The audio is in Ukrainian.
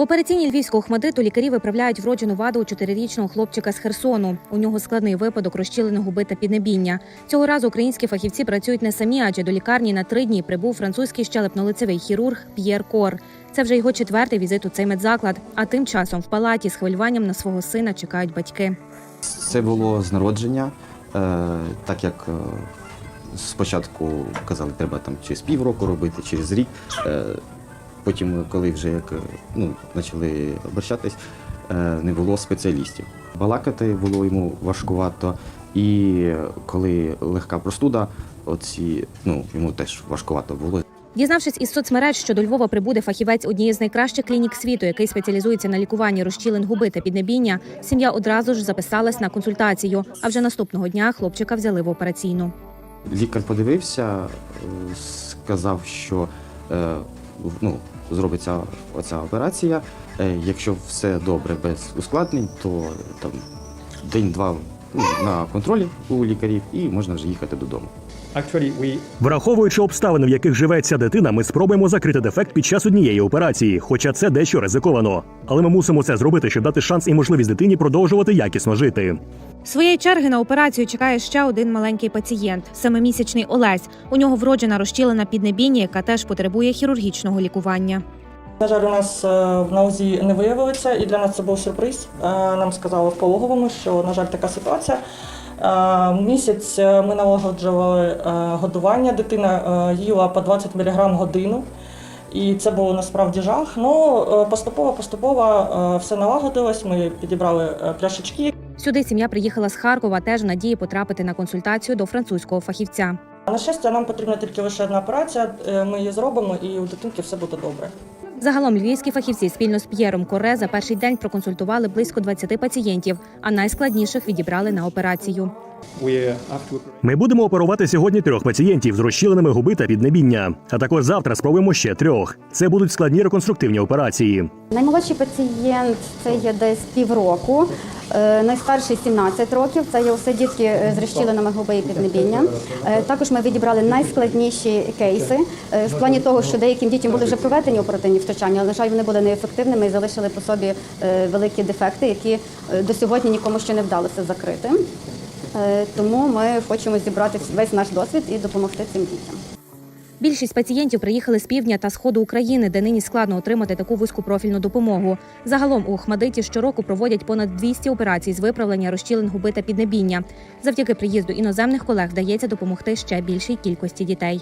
В операційній львівського хмадиту лікарі виправляють вроджену ваду у чотирирічного хлопчика з Херсону. У нього складний випадок розчіленої губи та піднебіння. Цього разу українські фахівці працюють не самі, адже до лікарні на три дні прибув французький щелепно-лицевий хірург П'єр Кор. Це вже його четвертий візит у цей медзаклад. А тим часом в палаті з хвилюванням на свого сина чекають батьки. Це було з народження, е, так як е, спочатку казали, треба там через півроку робити, через рік. Е, потім, коли вже як е, ну, почали обращатись, е, не було спеціалістів. Балакати було йому важкувато, і коли легка простуда, оці, ну, йому теж важкувато було. Дізнавшись із соцмереж, що до Львова прибуде фахівець однієї з найкращих клінік світу, який спеціалізується на лікуванні розчілин губи та піднебіння, сім'я одразу ж записалась на консультацію. А вже наступного дня хлопчика взяли в операційну. Лікар подивився, е, сказав, що е, ну, зробиться оця операція. Е, Якщо все добре без ускладнень, то там день-два ну, на контролі у лікарів і можна вже їхати додому. Враховуючи обставини, в яких живе ця дитина, ми спробуємо закрити дефект під час однієї операції, хоча це дещо ризиковано. Але ми мусимо це зробити, щоб дати шанс і можливість дитині продовжувати якісно жити. Своєї черги на операцію чекає ще один маленький пацієнт семимісячний Олесь. У нього вроджена розчілена піднебіння, яка теж потребує хірургічного лікування. На жаль, у нас е, на УЗІ не виявилося, і для нас це був сюрприз. Е, Нам сказали в пологовому, що, на жаль, така ситуація. Е, Місяць ми налагоджували годування. Дитина їла по 20 мг годину. І це було насправді жах. Ну поступово, поступово е, все налагодилось. Ми підібрали пляшечки. Сюди сім'я приїхала з Харкова, теж в надії потрапити на консультацію до французького фахівця. На щастя, нам потрібна тільки лише одна операція. Ми її зробимо, і у дитинки все буде добре. Загалом львівські фахівці спільно з П'єром Коре за перший день проконсультували близько 20 пацієнтів, а найскладніших відібрали на операцію. Ми будемо оперувати сьогодні трьох пацієнтів з розчіленими губи та піднебіння. А також завтра спробуємо ще трьох. Це будуть складні реконструктивні операції. Наймолодший пацієнт це є десь півроку, е, найстарший 17 років. Це є усе дітки е, з розчіленими губи і піднебіння. Е, Також ми відібрали найскладніші кейси в плані того, що деяким дітям були вже проведені оперативні втручання, але на жаль, вони були неефективними і залишили по собі великі дефекти, які до сьогодні нікому ще не вдалося закрити. Е, Тому ми хочемо зібрати весь наш досвід і допомогти цим дітям. Більшість пацієнтів приїхали з півдня та сходу України, де нині складно отримати таку вузькопрофільну допомогу. Загалом у Охмадиті щороку проводять понад 200 операцій з виправлення розчілень губи та піднебіння. Завдяки приїзду іноземних колег вдається допомогти ще більшій кількості дітей.